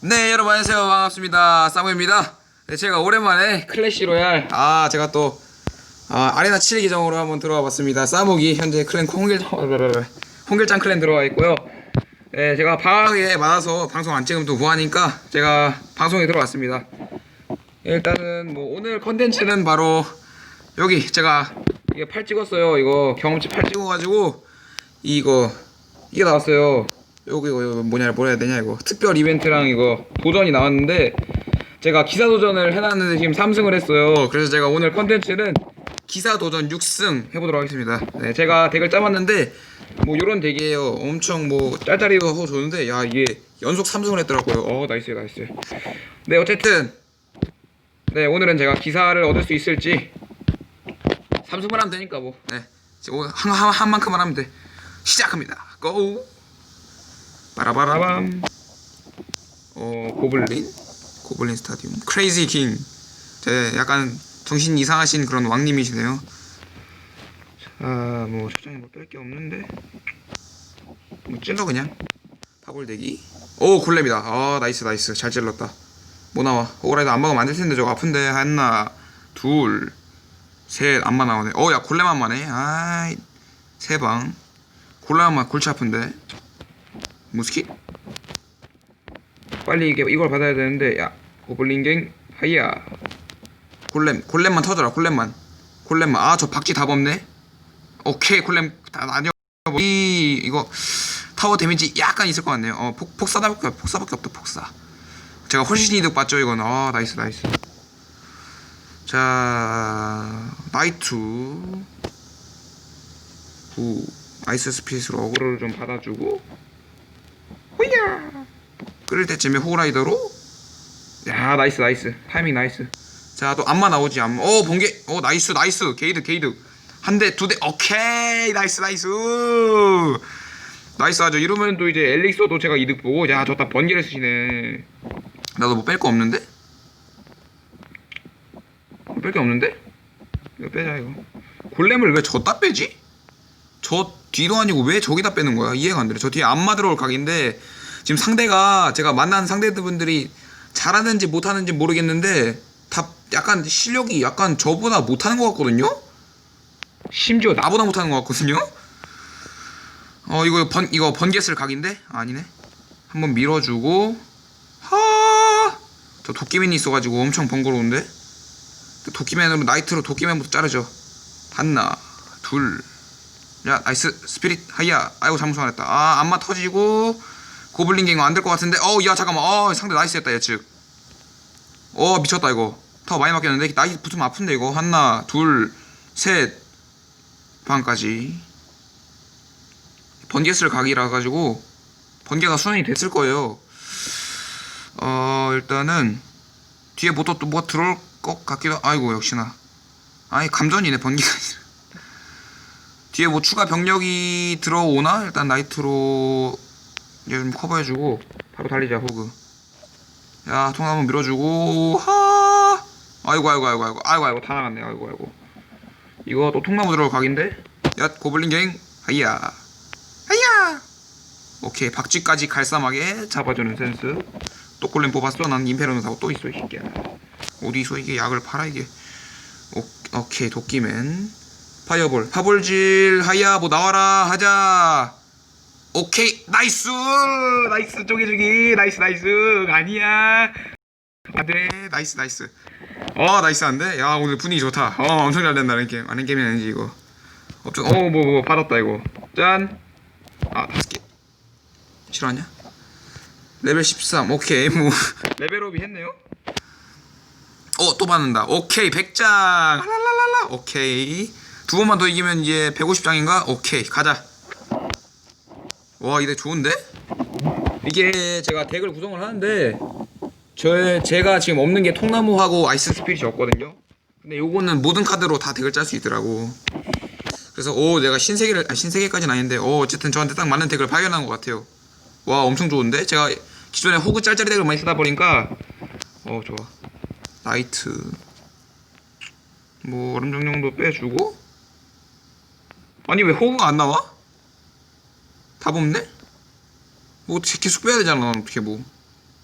네 여러분 안녕하세요. 반갑습니다. 사무입니다. 네, 제가 오랜만에 클래시 로얄. 아 제가 또 아, 아레나 7 계정으로 한번 들어와 봤습니다. 싸무기 현재 클랜 홍길 홍길장 클랜 들어와 있고요. 네 제가 방학에 많아서 방송 안 찍으면 또 뭐하니까 제가 방송에 들어왔습니다. 일단은 뭐 오늘 컨텐츠는 바로 여기 제가 이게 팔 찍었어요. 이거 경험치 팔 찍어가지고 이거 이게 나왔어요. 여기 이거, 뭐냐 뭐라 해야 되냐 이거 특별 이벤트랑 이거 도전이 나왔는데 제가 기사 도전을 해놨는데 지금 3승을 했어요. 그래서 제가 오늘 컨텐츠는 기사 도전 6승 해보도록 하겠습니다. 네, 제가 덱을 짜봤는데 뭐 이런 덱이에요. 엄청 뭐 짤짤이고 좋은데 야 이게 연속 3승을 했더라고요. 어 나이스 나이스. 네 어쨌든 네 오늘은 제가 기사를 얻을 수 있을지 3승만 하면 되니까 뭐. 네. 오늘 한, 한, 한 만큼만 하면 돼. 시작합니다. 고! 빠라바라밤. 어, 고블린? 고블린 스타디움. 크레이지 킹. 제 약간 정신 이상하신 그런 왕님이시네요. 자, 뭐 초장에 뭐 뺄 게 없는데. 뭐 찔러 그냥. 파골대기. 오, 골렘이다. 아, 나이스 나이스. 잘 찔렀다. 뭐 나와? 호라이도 안 먹으면 안 될 텐데 저거 아픈데. 하나, 둘, 셋 안마 나오네. 어, 야 골렘 안마네. 아이, 세 방. 골렘 안마 골치 아픈데. 무스키? 빨리 이게 이걸 받아야 되는데, 야 고블린갱 하이야. 골렘 골렘만 터져라. 골렘만. 골렘만. 아, 저 박쥐 답 없네. 오케이, 골렘 다 아니요. 이 이거 타워 데미지 약간 있을 것 같네요. 어, 폭 폭사밖에 폭사밖에 없다. 폭사. 제가 훨씬 이득 봤죠 이건. 아, 나이스 나이스. 자 나이트 후 아이스 스피릿으로 어그로를 좀 받아주고 끓일 때쯤에 호라이더로? 야 나이스 나이스. 타이밍 나이스. 자 또 안마 나오지 안마. 어 번개. 어 나이스 나이스. 게이드 게이드. 한 대 두 대. 오케이. 나이스 나이스. 나이스 하죠. 이러면 또 이제 엘릭서도 제가 이득 보고 야 저다 번개를 쓰시네. 나도 뭐 뺄 거 없는데? 뺄 게 없는데? 이거 빼자 이거. 골렘을 왜 저따 빼지? 저 뒤도 아니고 왜 저기다 빼는 거야? 이해가 안 돼. 저 뒤에 안마 들어올 각인데 지금 상대가 제가 만난 상대분들이 잘하는지 못하는지 모르겠는데 다 약간 실력이 약간 저보다 못하는 것 같거든요? 심지어 나보다 못하는 것 같거든요? 어 이거 번 이거 번개 쓸 각인데? 아니네. 한번 밀어주고. 하저 도끼맨이 있어가지고 엄청 번거로운데? 도끼맨으로 나이트로 도끼맨부터 자르죠. 하나 둘야 나이스. 스피릿. 하이야. 아이고 잘못 말했다. 아 안마 터지고 고블린 갱 안될 것 같은데? 어우 야 잠깐만. 어 상대 나이스 했다 예측. 어 미쳤다 이거. 타워 많이 맞겠는데? 나이 붙으면 아픈데 이거. 하나 둘셋. 방까지. 번개 쓸 각이라 가지고 번개가 순환이 됐을 거예요. 어 일단은 뒤에 뭐또 또뭐 들어올 것 같기도 아이고 역시나. 아니 감전이네 번개가 뒤에 뭐 추가 병력이 들어오나? 일단 나이트로 이제 좀 커버해주고 바로 달리자 호그. 야 통나무 밀어주고 하! 아이고 아이고 아이고 아이고 아이고 아이고 다 나갔네. 아이고 아이고. 이거 또 통나무 들어올 각인데? 야 고블린 갱. 하이야. 하이야! 오케이 박쥐까지 갈쌈하게 잡아주는 센스. 또 골렘 뽑았어? 난 임페르노 사고 또 있어 이 새끼야. 어디서 이게 약을 팔아 이게? 오, 오케이 도끼맨. 파이어볼. 파볼질 하이야 뭐 나와라 하자 오케이 나이스! 나이스 쪼개주기 나이스 나이스. 아니야. 안돼 나이스 나이스. 어 나이스 안돼 야 오늘 분위기 좋다. 어 엄청 잘 된다 는 게임. 아는 게임이 아니지 이거. 어쩌 어뭐 뭐 받았다 이거. 짠아 다섯 개. 싫어하냐? 레벨 13 오케이 뭐. 레벨업이 했네요? 어 또 받는다. 오케이 100장. 랄랄랄라. 오케이. 두 번만 더 이기면 이제 150장인가? 오케이 가자 와 이게 좋은데? 이게 제가 덱을 구성을 하는데 저 제가 지금 없는 게 통나무하고 아이스 스피릿이 없거든요. 근데 요거는 모든 카드로 다 덱을 짤 수 있더라고. 그래서 오 내가 신세계를 아 신세계까지는 아닌데 오 어쨌든 저한테 딱 맞는 덱을 발견한 것 같아요. 와 엄청 좋은데? 제가 기존에 호그 짤짤이 덱을 많이 쓰다 보니까 어 좋아. 나이트. 뭐 얼음 정령도 빼주고? 아니 왜 호그가 안 나와? 답 없네? 뭐 어떻게 계속 빼야 되잖아 난 어떻게 뭐.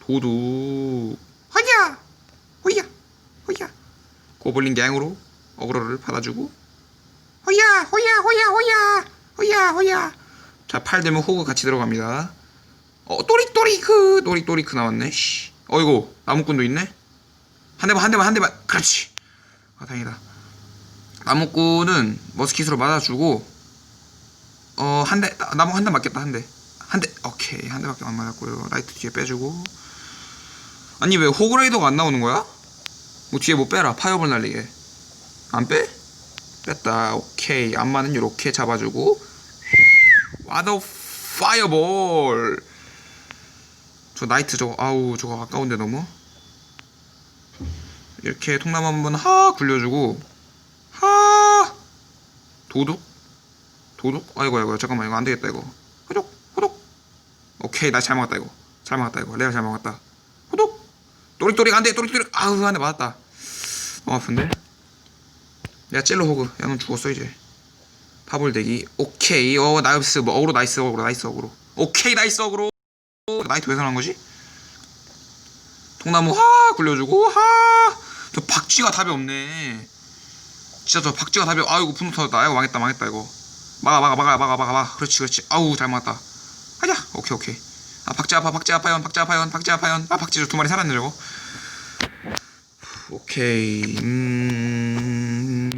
도둑 허야! 허야! 허야! 고블린 갱으로 어그로를 받아주고. 허야! 허야! 허야! 허야! 허야! 허야! 자팔 되면 호그 같이 들어갑니다. 어 또릭또리크 또릭또리크 나왔네. 씨. 어이구 나무꾼도 있네? 한 대만 한 대만 한 대만. 그렇지. 아 다행이다. 나무꾼은 머스킷으로 맞아주고 어 한 대 나무 한 대 맞겠다 한 대. 한 대 오케이. 한 대밖에 안 맞았고요. 라이트 뒤에 빼주고. 아니 왜 호그라이더가 안 나오는 거야? 뭐 뒤에 뭐 빼라. 파이어볼 날리게. 안 빼? 뺐다. 오케이. 안마는 이렇게 잡아주고. 와더 파이어볼 저 나이트 저거 아우 저거 아까운데 너무. 이렇게 통나무 한번 하 굴려주고. 하! 도둑 도둑? 아이고 아이고 잠깐만 이거 안 되겠다 이거. 호둑 호둑. 오케이 나잘 먹었다 이거. 잘 먹었다 이거. 내가 잘 먹었다. 호둑. 또릭또릭 안돼 또릭또릭 아우 한대 맞았다. 너무 아픈데? 야 찔러 호그. 야 넌 죽었어 이제. 파볼 대기. 오케이. 어 나이스. 뭐 어그로 나이스 어그로 나이스 어그로. 오케이 나이스 어그로. 나이트 왜 선한 거지? 통나무 하! 굴려주고 하저 박쥐가 답이 없네. 진짜 저 박쥐가 답이 없- 아이고 분노 터졌다. 아이고 망했다 망했다 이거 막아 막아 막아 막아 막아 막아. 그렇지 그렇지. 아우 잘 막았다. 하자. 오케이 오케이. 아 박쥐 아파 박쥐 아파연 박쥐 아파연 박쥐 아파연 아 박쥐 두 마리 살았네 저거. 오케이. 음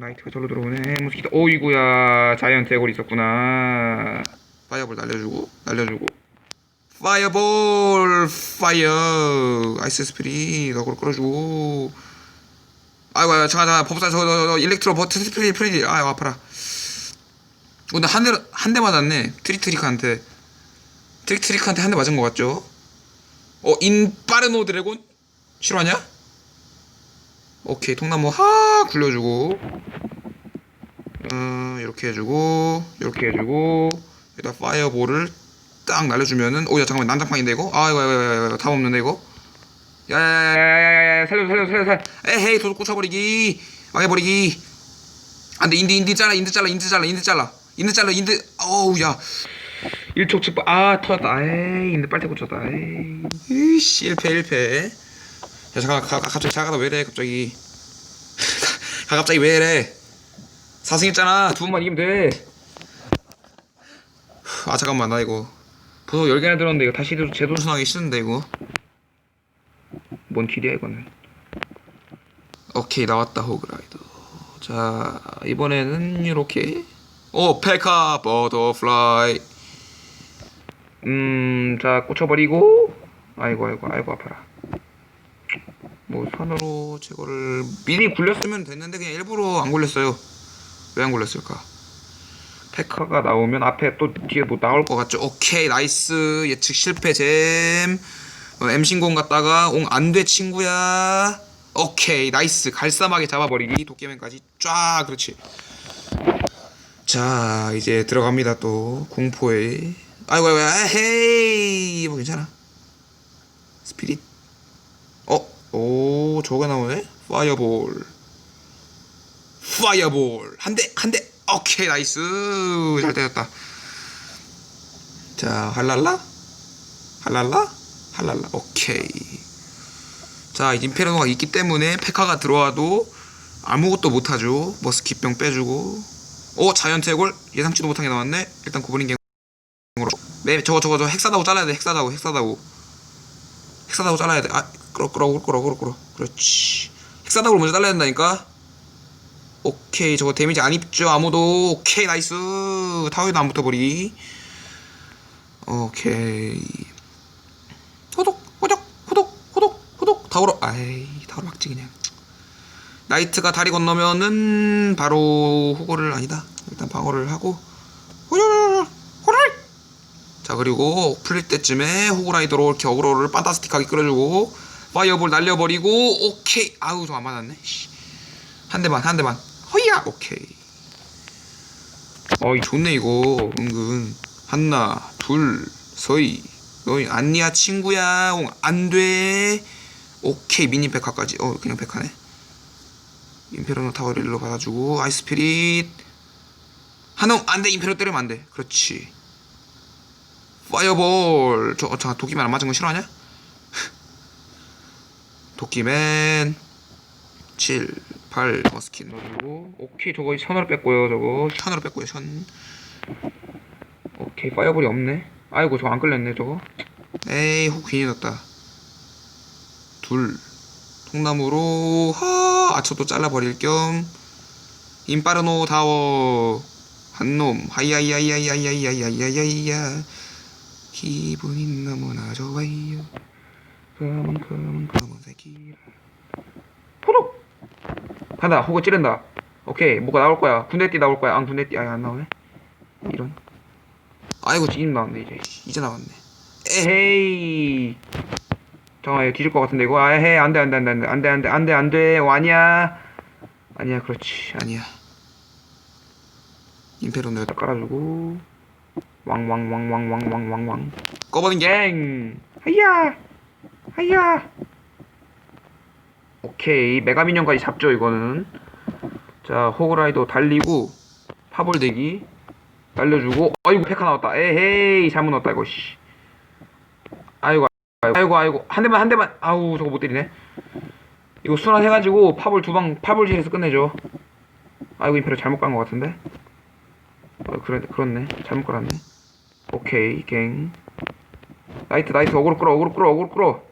나이트가 절로 들어오네. 모스키토 오이구야. 자이언트 해골 있었구나. 파이어볼 날려주고 날려주고. 파이어볼 파이어. 아이스 스피릿 어그로 끌어주고. 아이고 잠깐 잠깐. 법사 저, 저, 저 일렉트로 버트 스피릿 프리디 아이고 아파라 근데 한 대 한 대 맞았네. 트리트리크한테. 트리트리크한테 한 대 맞은 것 같죠? 어 인파르노 드래곤? 실화냐? 오케이 통나무 하 굴려주고. 어 이렇게 해주고 이렇게 해주고. 여기다 파이어볼을 딱 날려주면은 오 야 잠깐만 난장판인데 이거? 아 이거 이거 이거, 이거 답 없는데 이거? 야야야야야야야 살려 살려 살려 살려. 에헤이 도둑 꽂혀버리기. 망해버리기. 안돼 인디 인디 잘라 인디 잘라 인디 잘라 인디 잘라 인디 잘라 인디 어우 야. 일촉즉발 아 터졌다. 에이 인디 빨대 꽂혔다. 에이. 으씨 1패 1패. 야 잠깐 가, 가, 갑자기 자가다 왜이래 갑자기. 가 갑자기 왜이래. 사승했잖아. 두 번만 이기면 돼아 잠깐만 나 이거 보석 10개나 들었는데 이거 다시 재도전하기 싫은데 이거. 뭔 길이야 이거는? 오케이 나왔다 호그라이더. 자 이번에는 이렇게 오 페카 버터플라이 음 자 꽂혀버리고. 아이고 아이고 아이고 아파라. 뭐 손으로 제거를 미리 굴렸으면 됐는데 그냥 일부러 안 굴렸어요. 왜 안 굴렸을까? 페카가 나오면 앞에 또 뒤에 뭐 나올 것 같죠? 오케이 나이스. 예측 실패 잼. 어, 엠신공 갔다가 옹 안 돼 친구야. 오케이 나이스. 갈쌈하게 잡아버리기. 도깨맨까지 쫙 그렇지 자 이제 들어갑니다 또. 공포에 아이고 아이고 헤이! 뭐 괜찮아. 스피릿. 어? 오 저거 나오네? 파이어볼. 파이어볼. 한 대 한 대. 오케이 나이스. 잘 때렸다. 자 할랄라? 할랄라? 할랄라. 오케이. 자 이제 임페르노가 있기 때문에 페카가 들어와도 아무것도 못하죠. 머스킷병 빼주고 오 자이언트 해골? 예상치도 못한 게 나왔네. 일단 고블린 갱으로. 네 저거 저거 저 핵사다고 잘라야 돼 핵사다고 핵사다고 핵사다고 잘라야 돼아 끌어 끌어 끌어 끌어 끌어 그렇지. 핵사다고 먼저 잘라야 된다니까? 오케이 저거 데미지 안 입죠 아무도. 오케이 나이스. 타워에도 안 붙어버리. 오케이. 호독 호독 호독 호독 호독 타워로 아이 타워로 막지 그냥 나이트가 다리 건너면은 바로 호거를 아니다. 일단 방어를 하고. 호랄 호랄 자 그리고 풀릴 때쯤에 호그라이더로 이렇게 어그로를 판타스틱하게 끌어주고 파이어볼 날려버리고 오케이. 아우 좀 안 맞았네. 씨. 한 대만 한 대만. 허이야! 오케이. 어이 좋네 이거. 은근. 하나 둘 서이. 너희 안니야 친구야. 옹 안돼. 오케이 미니 백화까지. 어 그냥 백화네 임페르노 타워를 일로 받아주고 아이스피릿. 한웅 안돼 임페르 때리면 안돼. 그렇지. 파이어볼. 저 어, 잠깐 도끼만 안 맞은 건 싫어하냐? 도끼맨. 7 8 머스킷 넣어주고 오케이 저거 션으로 뺐고요 저거. 션으로 뺐고요 션 오케이 파이어볼이 없네. 아이고 저거 안 끌렸네 저거. 에이 혹 괜히 넣었다. 둘 통나무로 하 아쳐도 잘라버릴 겸. 인파르노 다워. 한놈. 하이야이야이야이야이야이야이야이야 기분이 너무나 좋아요 그만 그만 그만 새끼라 포독! 간다. 호구 찌른다. 오케이. 뭐가 나올 거야? 군대띠 나올 거야? 안 군대띠. 아예 안 나오네? 이런. 아이고 지금 나왔네 이제. 이제 나왔네. 에헤이 잠깐만 이거 뒤질 것 같은데 이거 아 에헤이 안돼 안돼 안돼 안돼 안돼 안돼 안돼 안돼. 와냐 아니야 그렇지. 아니야. 임페로는 여기다 깔아주고. 왕왕왕왕왕왕왕왕. 꺼버린 갱 하이야. 하이야. 오케이. 메가미니언까지 잡죠 이거는. 자 호그라이더 달리고 파볼 대기. 날려주고. 아이고 페카 나왔다. 에헤이 잘못 넣었다 이거 씨. 아이고 아이고 아이고. 한 대만 한 대만. 아우 저거 못 때리네. 이거 순환 해가지고 파볼 두방 파볼질에서 끝내죠 아이고 임페로 잘못 간 것 같은데? 어 그래 그렇네. 잘못 깔았네. 오케이 갱. 나이트 나이트. 어그로 끌어 어그로 끌어 어그로 끌어.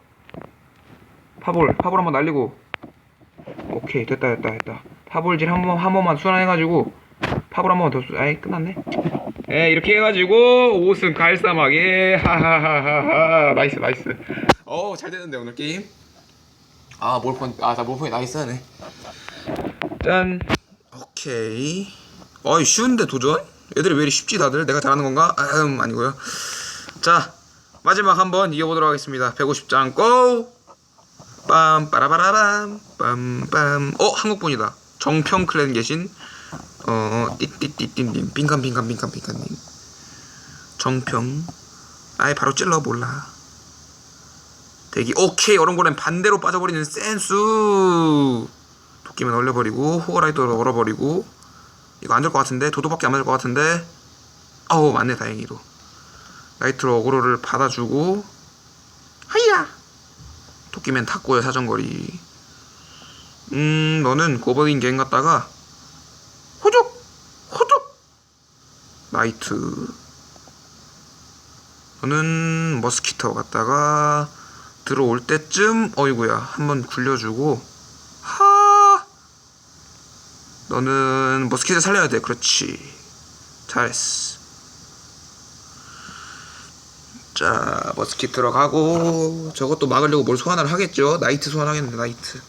파볼 파볼 한번 날리고. 오케이 됐다 됐다 됐다. 파볼질 한번 한 번만 순환해가지고 파볼 한 번만 더 쏘. 아이 끝났네 예 이렇게 해가지고 5승 갈사막에 하하하하하. 나이스 나이스. 어잘 되는데 오늘 게임? 아 몰폰 아나 몰폰이 나이스하네. 짠. 오케이. 어이 쉬운데 도전? 애들이 왜 이리 쉽지 다들? 내가 잘하는 건가? 아, 음 아니고요. 자 마지막 한번 이겨보도록 하겠습니다. 150장 고! 빰 빠라바라밤 빰빰. 어 한국분이다. 정평 클랜 계신 어 띠띠띠띠님. 빈칸 빈칸 빈칸 빈칸님. 정평. 아예 바로 찔러 몰라. 대기. 오케이. 어른고렘 반대로 빠져버리는 센스. 도끼만 얼려버리고 호거라이더로 얼어버리고. 이거 안 될 것 같은데? 도도밖에 안 맞을 것 같은데? 아우 맞네 다행히도. 라이트로 어그로를 받아주고. 하이야! 도끼맨 탔고요 사정거리. 음 너는 고버린 갱 갔다가 호죽 호죽. 나이트. 너는 머스키터 갔다가 들어올 때쯤 어이구야 한번 굴려주고. 하! 너는 머스키트 살려야 돼. 그렇지. 잘했어. 자 머스킷 들어가고. 저것도 막으려고 뭘 소환을 하겠죠? 나이트 소환하겠는데 나이트.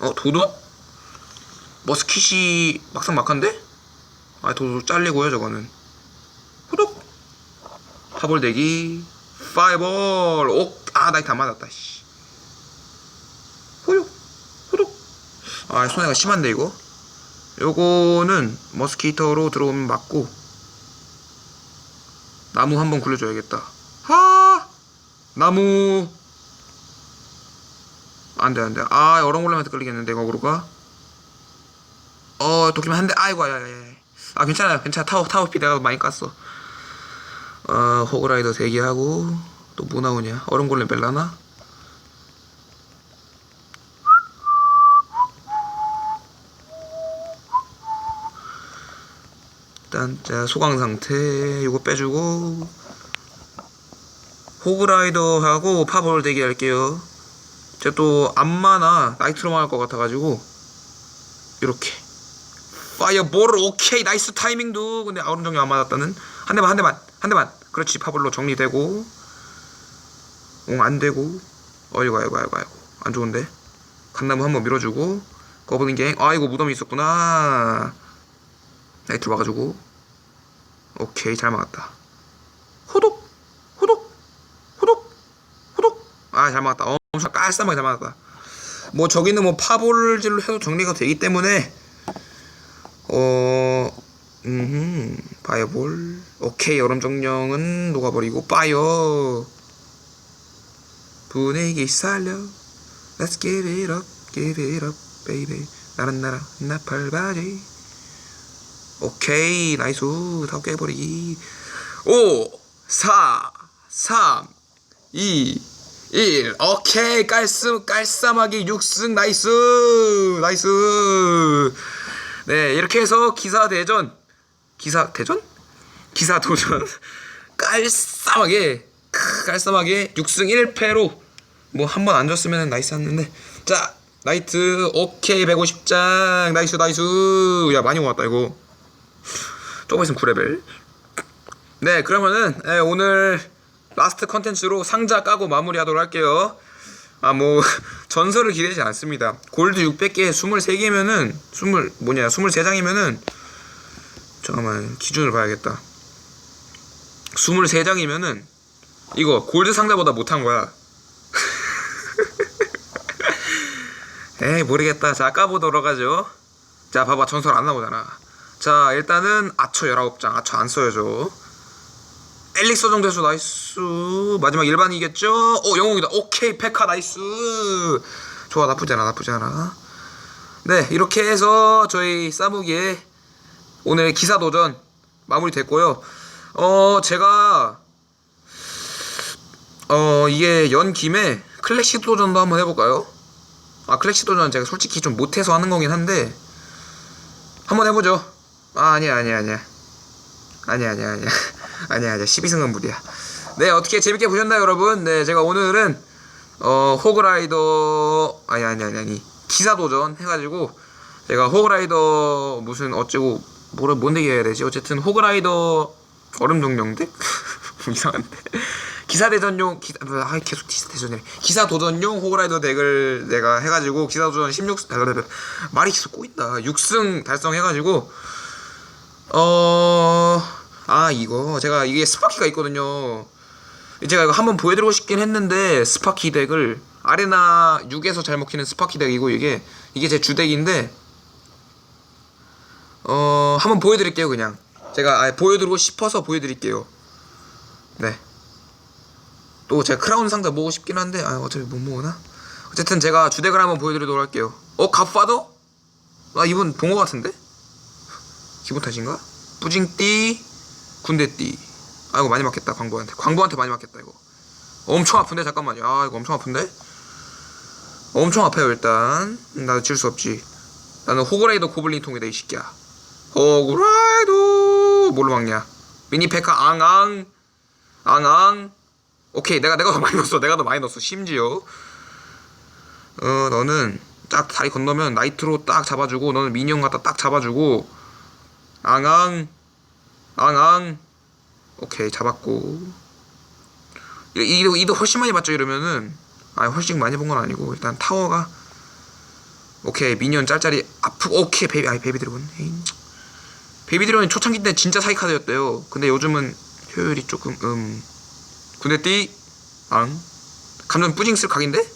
어 도도? 머스킷이 막상 막한데? 아 도도 잘리고요 저거는. 후둑 파볼 대기. 파이볼! 옥아 나이트 안 맞았다 씨. 후둑 후둑 아 손해가 심한데 이거? 요거는 머스키터로 들어오면 맞고. 나무 한번 굴려줘야겠다. 하! 나무! 안 돼 안 돼. 아 어렁골렘한테 끌리겠는데 거꾸로가 어 도끼만 한대. 아이고 아야야 아 괜찮아요. 괜찮아. 타워 타워 피 내가 많이 깠어. 어 호그라이더 대기하고 또 뭐 나오냐? 얼음 골렘 뺄라나? 일단 자 소강 상태. 이거 빼주고 호그라이더하고 파볼 대기할게요. 제가 또 안마나 나이트로만 할 것 같아가지고 이렇게 파이어볼 오케이 나이스 타이밍도. 근데 아우른 정리 안 맞았다는? 한 대만 한 대만 한 대만. 그렇지 파볼로 정리되고. 응 안되고. 어이구 아이고 아이고 아이고 안 좋은데? 갓나무 한번 밀어주고. 거블린 갱. 아이고 무덤이 있었구나. 나이트 와가지고. 오케이 잘 막았다. 호독! 호독! 호독! 호독! 아 잘 막았다. 어, 엄청 깔쌈하게 잘 막았다. 뭐 저기는 뭐 파볼질로 해도 정리가 되기 때문에 어 음, 파이어볼. 오케이 여름 정령은 녹아버리고 파이어. 분위기 살려. Let's give it up give it up baby. 나는 나라 나팔바지. 오케이 나이스. 다 깨버리기. 5 4 3 2 1 오케이 깔끔 깔쌈하게 6승. 나이스 나이스 네 이렇게 해서 기사 대전 기사 대전? 기사 도전. 깔쌈하게 크, 깔쌈하게 6승 1패로 뭐 한 번 안 졌으면 나이스였는데. 자 나이트 오케이 150장. 나이스 나이스. 야 많이 모았다 이거. 조금 있으면 9레벨. 네 그러면은 예, 오늘 라스트 컨텐츠로 상자 까고 마무리하도록 할게요 아 뭐 전설을 기대지 않습니다. 골드 600개 23개면은 20 뭐냐 23장이면은 잠깐만 기준을 봐야겠다. 23장이면은 이거 골드 상자보다 못한 거야. 에이 모르겠다. 자 까보도록 하죠. 자 봐봐. 전설 안 나오잖아. 자 일단은 아처 19장. 아처 안 써야죠 엘릭서 정도에서 나이스. 마지막 일반이겠죠? 오 영웅이다. 오케이 페카 나이스. 좋아 나쁘지 않아 나쁘지 않아. 네 이렇게 해서 저희 싸무기의 오늘 기사 도전 마무리 됐고요. 어 제가 어 이게 연 김에 클래식 도전도 한번 해볼까요? 아 클래식 도전 제가 솔직히 좀 못해서 하는 거긴 한데 한번 해보죠. 아 아니야 아니야 아니야. 아니야 아니야 아니야 아니야 아니야. 12승은 무리야. 네 어떻게 재밌게 보셨나요 여러분? 네 제가 오늘은 어 호그라이더 아니 아니 아니 아니. 기사 도전 해가지고 제가 호그라이더 무슨 어쩌고 뭐를 뭔 얘기 해야 되지? 어쨌든 호그라이더 얼음 동령대? 이상한데. 기사 대전용 기사 아 계속 기사 대전이래 기사 도전용 호그라이더 덱을 내가 해가지고 기사 도전 16 말이 계속 꼬인다. 6승 달성해가지고 어 아 이거. 제가 이게 스파키가 있거든요. 제가 이거 한번 보여드리고 싶긴 했는데 스파키 덱을 아레나 6에서 잘 먹히는 스파키 덱이고 이게 이게 제 주덱인데 어 한번 보여드릴게요 그냥. 제가 아, 보여드리고 싶어서 보여드릴게요. 네. 또 제가 크라운 상자 모으고 싶긴 한데 아 어차피 못 모으나? 어쨌든 제가 주덱을 한번 보여드리도록 할게요. 어 갓파더? 아 이분 본 거 같은데? 기분 탓인가? 뿌징띠 군대띠. 아 이거 많이 맞겠다 광고한테. 광고한테 많이 맞겠다 이거. 엄청 아픈데? 잠깐만요. 아 이거 엄청 아픈데? 엄청 아파요 일단. 음, 나도 질수 없지. 나는 호그라이더 고블린 통이다 이 새끼야. 호그라이더! 뭘로 막냐? 미니페카 앙앙! 앙앙! 오케이 내가 내가 더 많이 넣었어. 내가 더 많이 넣었어. 심지어. 어 너는 딱 다리 건너면 나이트로 딱 잡아주고 너는 미니언 갖다 딱 잡아주고 앙앙 앙앙. 오케이 잡았고. 이- 이도 이도 훨씬 많이 봤죠 이러면은. 아 훨씬 많이 본 건 아니고 일단 타워가. 오케이 미니언 짤짤이 아프 오케이 베이비 아이 베이비 드래곤. 베이비 드래곤이 초창기 때 진짜 사기 카드였대요. 근데 요즘은 효율이 조금 음. 군대띠 앙. 감전 뿌징 쓸 각인데?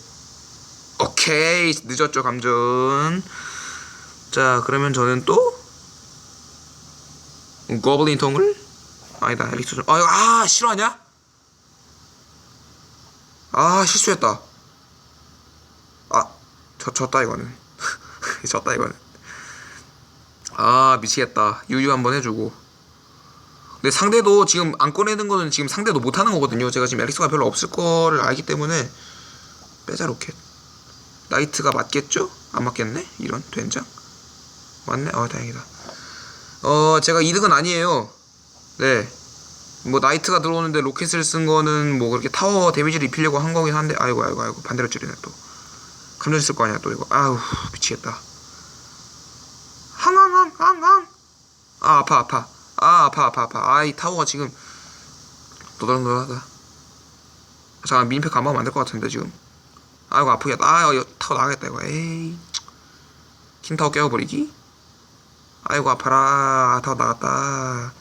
오케이 늦었죠 감전. 자 그러면 저는 또 고블린 통을 아니다 엘릭스 좀 아, 아 싫어하냐? 아 실수했다. 아 저 졌다 이거는. 졌다 이거는. 아 미치겠다. 유유 한번 해주고. 근데 상대도 지금 안 꺼내는 거는 지금 상대도 못 하는 거거든요. 제가 지금 엘릭스가 별로 없을 거를 알기 때문에 빼자 로켓. 나이트가 맞겠죠? 안 맞겠네? 이런 된장? 맞네? 어 다행이다 어 제가 이득은 아니에요. 네. 뭐 나이트가 들어오는데 로켓을 쓴 거는 뭐 그렇게 타워 데미지를 입히려고 한 거긴 한데 아이고 아이고 아이고 반대로 줄이네 또. 감전 쓸 거 아니야 또 이거. 아우 미치겠다. 항항항항항. 아 아파 아파. 아 아파 아파 아파. 아이 타워가 지금 노덜노덜하다. 잠깐 안 먹으면 안 될 것 같은데 지금. 아이고 아프겠다. 아 타워 나가겠다 이거. 에이. 킹타워 깨워버리기 아이고 아파라. 타워 나갔다.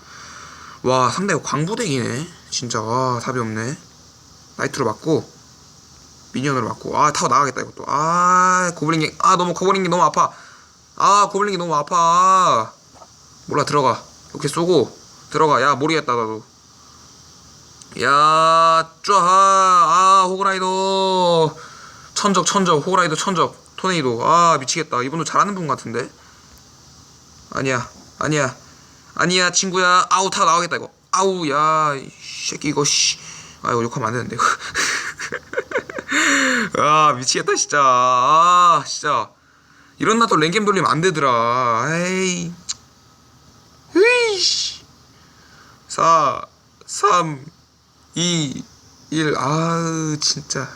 와 상대 광부덱이네. 진짜. 와 답이 없네. 나이트로 맞고 미니언으로 맞고. 아 타워 나가겠다 이것도. 아 고블린기 아 너무 고블린기 너무 아파. 아 고블린기 너무 아파. 몰라 들어가. 이렇게 쏘고 들어가. 야 모르겠다 나도. 야 쫙, 아 호그라이더. 천적 천적. 호그라이더 천적. 토네이도. 아 미치겠다. 이분도 잘하는 분 같은데 아니야 아니야. 아니야 친구야. 아우 타 나가겠다 이거. 아우 야이 새끼 이거 씨. 아 이거 욕하면 안 되는데 이거. 아 미치겠다 진짜. 아 진짜. 이런 나도 랭겜 돌리면 안 되더라. 에이. 으이씨. 4 3 2 1 아으 진짜.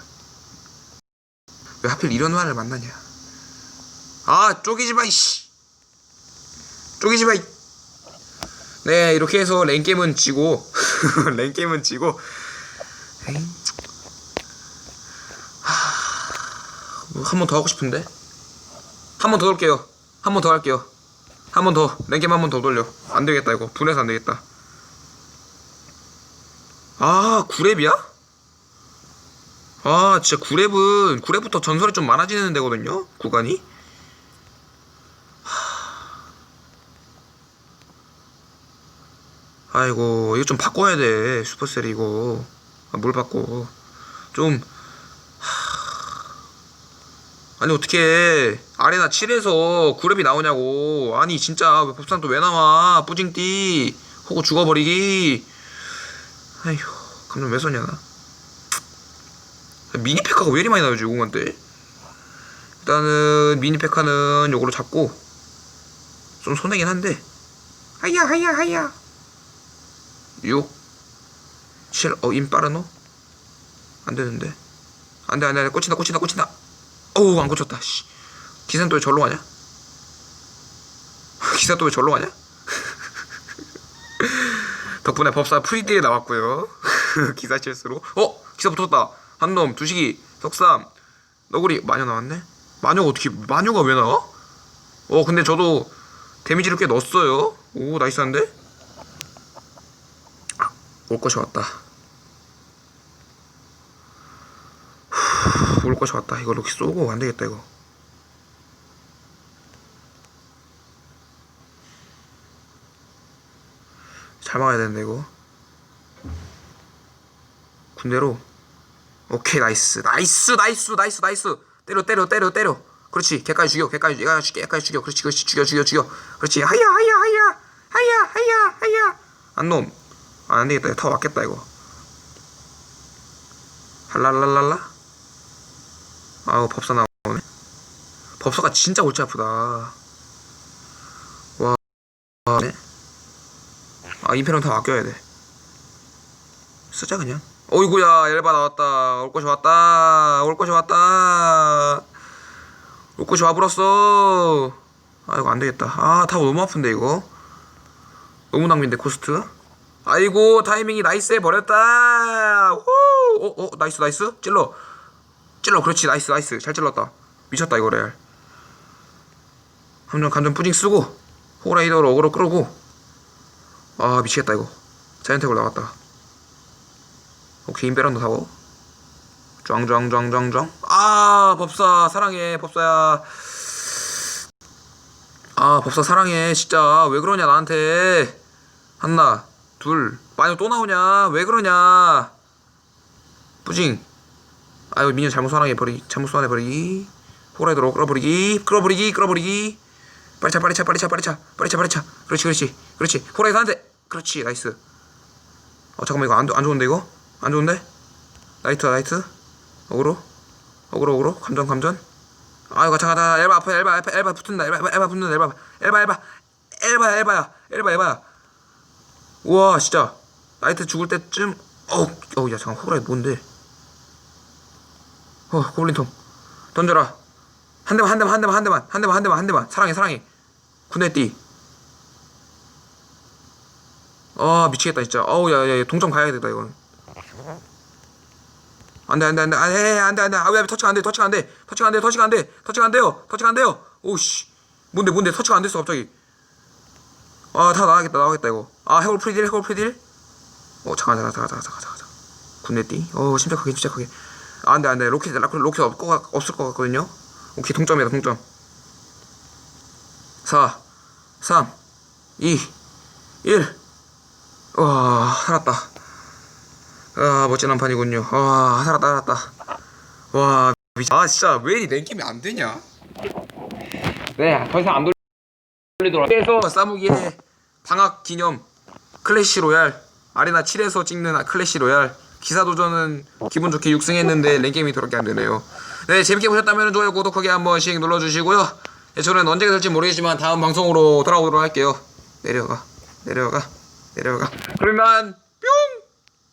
왜 하필 이런 말을 만나냐. 아 쪼개지 마 이씨 쪼개지 마이. 네 이렇게 해서 랭겜은 지고 랭겜은 지고. 에이 한번 더 하고 싶은데? 한 번 더 돌게요. 한 번 더 할게요. 한 번 더 랭겜 한 번 더 돌려. 안 되겠다 이거. 분해서 안 되겠다. 아 9렙이야? 아 진짜 9렙은 9렙부터 전설이 좀 많아지는 데거든요? 구간이 아이고 이거 좀 바꿔야 돼. 슈퍼셀 이거. 아, 뭘 바꿔. 좀 아니 어떻게 아레나 7에서 9렙이 나오냐고. 아니 진짜 왜 법산 또 왜 나와? 뿌징띠. 호구 죽어버리기. 아휴 감정 왜 썼냐 나? 미니 페카가 왜 이리 많이 나오지 5만 때 일단은 미니 페카는 요거로 잡고 좀 손해긴 한데. 하야 하야 하야 6 7 어 임빠르노 안 되는데. 안돼 안 돼 꽂힌다 꽂힌다 꽂힌다. 어우 안 꽂혔다 씨. 기사는 또 왜 절로 가냐? 기사 또 왜 절로 가냐? 덕분에 법사 프리딜이 나왔고요. 기사 실수로. 어? 기사 붙었다. 한놈 두식이 석삼. 너구리 마녀 나왔네? 마녀가 어떻게 마녀가 왜 나와? 어 근데 저도 데미지를 꽤 넣었어요. 오 나이스한데? 아, 올 것이 왔다. 후, 올 것이 왔다. 이거 이렇게 쏘고 안 되겠다 이거. 잘 막아야 되는데 이거. 군대로. 오케이 나이스. 나이스 나이스 나이스 나이스. 때려 때려 때려 때려. 그렇지. 개까지 죽여 개까지 죽여. 개까지 죽여 그렇지 그렇지. 죽여 죽여 죽여. 그렇지. 하야 하야 하야. 하야 하야 하야. 안놈 아, 안 되겠다. 타 왔겠다 이거. 할랄랄랄라? 아우 법사 나오네. 법사가 진짜 골치 아프다. 와 네. 아 임페론 다 아껴야 돼. 쓰자 그냥. 어이구야 엘바 나왔다. 올 것이 왔다. 올 것이 왔다. 올 것이 와버렸어. 아 이거 안 되겠다. 아 타고 너무 아픈데 이거? 너무 낭비인데 코스트 아이고 타이밍이 나이스 해 버렸다. 후! 어, 어 나이스 나이스. 찔러. 찔러. 그렇지. 나이스 나이스. 잘 찔렀다. 미쳤다 이거 레알. 함정 감정 푸딩 쓰고 호라이더로 어그로 끌고. 아 미치겠다 이거. 자이언택으로 나갔다. 오케이 인베란도 타고. 짱짱짱짱짱 아 법사 사랑해 법사야. 아 법사 사랑해. 진짜. 왜 그러냐 나한테. 하나 둘. 마녀 또 나오냐? 왜 그러냐? 뿌징. 아유 미녀 잘못 소환해 버리기 잘못 소환해 버리기. 호라이더로 끌어버리기 끌어버리기 끌어버리기. 빨리 차 빨리 차 빨리 차 빨리 차 빨리 차 빨리 차. 그렇지 그렇지 그렇지. 호라이더 한대. 그렇지 나이스. 어 잠깐만 이거 안, 안 좋은데 이거? 안 좋은데? 나이트 나이트? 어그로? 어그로 어그로? 감전 감전? 아이고 잠깐 엘바 아파 엘바 엘바 엘바 붙는다. 엘바 엘바 붙는다. 엘바 엘바 엘바 엘바 엘바야. 엘바 엘바야 우와 진짜. 나이트 죽을 때쯤 어우 어우 야 잠깐 호라이더 뭔데? 어 고블린통. 던져라. 한 대만 한 대만 한 대만 한 대만 한 대만 한 대만 한 대만. 사랑해 사랑해. 군대띠. 아 미치겠다 진짜. 어우 야야 동점 가야겠다 이건. 안돼 안돼 안돼. 안돼 안돼 안돼. 아왜 터치가 안돼 터치가 안돼. 터치가 안돼 터치가 안돼 터치가 안돼요. 터치가 안돼요. 오씨. 뭔데 뭔데? 터치가 안 됐어 갑자기 아 다 나가겠다 나가겠다 이거. 아 해골 프리딜 해골 프리딜? 어 잠깐 잠깐 잠깐 잠깐 잠깐 잠깐. 군대띠? 어 침착하게 침착하게. 아, 안돼 안돼. 로켓 로켓 로켓 없, 거, 없을 것 같거든요? 오케이 동점이다 동점. 4 3 2 1 와 살았다. 아 멋진 한판이군요. 와 살았다 살았다. 와 미치... 아 진짜 왜 이리 랭겜이 안 되냐? 네더 이상 안 돌리도록 그래서 싸무기의 방학 기념 클래시 로얄 아레나 7에서 찍는 클래시 로얄 기사 도전은 기분 좋게 6승했는데 랭게임이 더럽게 안 되네요. 네 재밌게 보셨다면 좋아요 구독하기 한 번씩 눌러주시고요. 네, 저는 언제가 될지 모르겠지만 다음 방송으로 돌아오도록 할게요. 내려가 내려가 내려가. 그러면